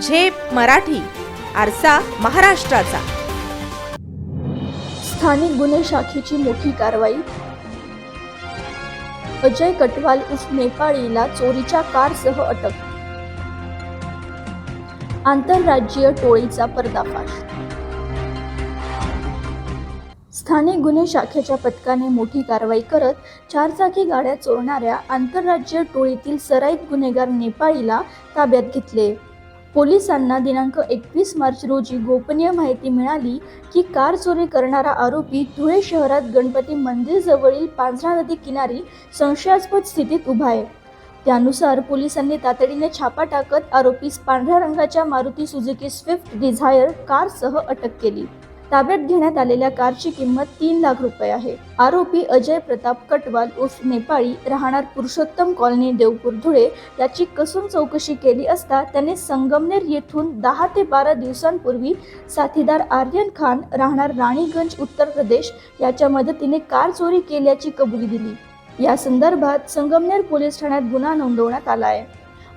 झेप मराठी आरसा महाराष्ट्राचा. स्थानिक गुन्हे शाखेची मोठी कारवाई? अजय कटवाल उर्फ नेपाळीला चोरीच्या कारसह अटक. आंतरराज्यीय टोळीचा पर्दाफाश. स्थानिक गुन्हे शाखेच्या पथकाने मोठी कारवाई करत चारचाकी गाड्या चोरणाऱ्या आंतरराज्यीय टोळीतील सराईत गुन्हेगार नेपाळीला ताब्यात घेतले. पोलिसांना दिनांक एकवीस मार्च रोजी गोपनीय माहिती मिळाली की कार चोरी करणारा आरोपी धुळे शहरात गणपती मंदिर जवळील पांझरा नदी किनारी संशयास्पद स्थितीत उभा आहे. त्यानुसार पोलिसांनी तातडीने छापा टाकत आरोपीस पांढऱ्या रंगाच्या मारुती सुझुकी स्विफ्ट डिझायर कारसह अटक केली. ताब्यात घेण्यात आलेल्या कारची किंमत तीन लाख रुपये आहे. आरोपी अजय प्रताप कटवाल उर्फ नेपाळी राहणार पुरुषोत्तम कॉलनी देवपूर धुळे याची कसून चौकशी केली असता त्याने संगमनेर येथून दहा ते बारा दिवसांपूर्वी साथीदार आर्यन खान राहणार राणीगंज उत्तर प्रदेश याच्या मदतीने कार चोरी केल्याची कबुली दिली. या संदर्भात संगमनेर पोलीस ठाण्यात गुन्हा नोंदवण्यात आला आहे.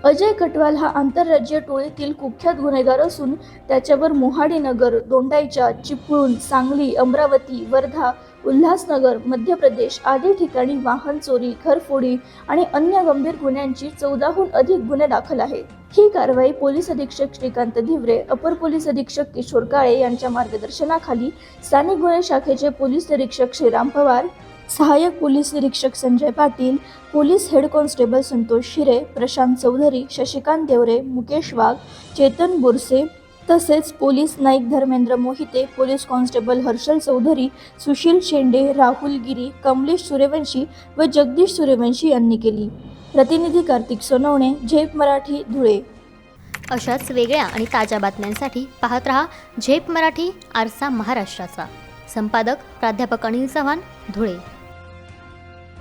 अजय कटवाल हा आंतरराज्य टोळीतील कुख्यात गुन्हेगार असून त्याच्यावर मोहाडीनगर दोंडाईच्या दोंडाईचा चिपळूण सांगली अमरावती वर्धा उल्हासनगर मध्य प्रदेश आदी ठिकाणी वाहन चोरी घरफोडी आणि अन्य गंभीर गुन्ह्यांची चौदाहून अधिक गुन्हे दाखल आहेत. ही कारवाई पोलीस अधीक्षक श्रीकांत धिवरे अपर पोलीस अधीक्षक किशोर काळे यांच्या मार्गदर्शनाखाली स्थानिक गुन्हे शाखेचे पोलीस निरीक्षक श्रीराम पवार सहाय्यक पोलीस निरीक्षक Sanjay Patil police head constable Santosh Shire Prashant Chaudhari Shashikant Deore Mukesh Wagh Chetan Borse तसेच police Naik Dharmendra Mohite police constable Harshal Chaudhari Sushil Shende Rahul Giri Kamlesh Suryavanshi व जगदीश सूर्यवंशी यांनी केली. प्रतिनिधी कार्तिक सोनवणे झेप मराठी धुळे. अशाच वेगळ्या आणि ताज्या बातम्यांसाठी पाहत रहा झेप मराठी आरसा महाराष्ट्राचा. संपादक प्राध्यापक अनिल चव्हाण धुळे.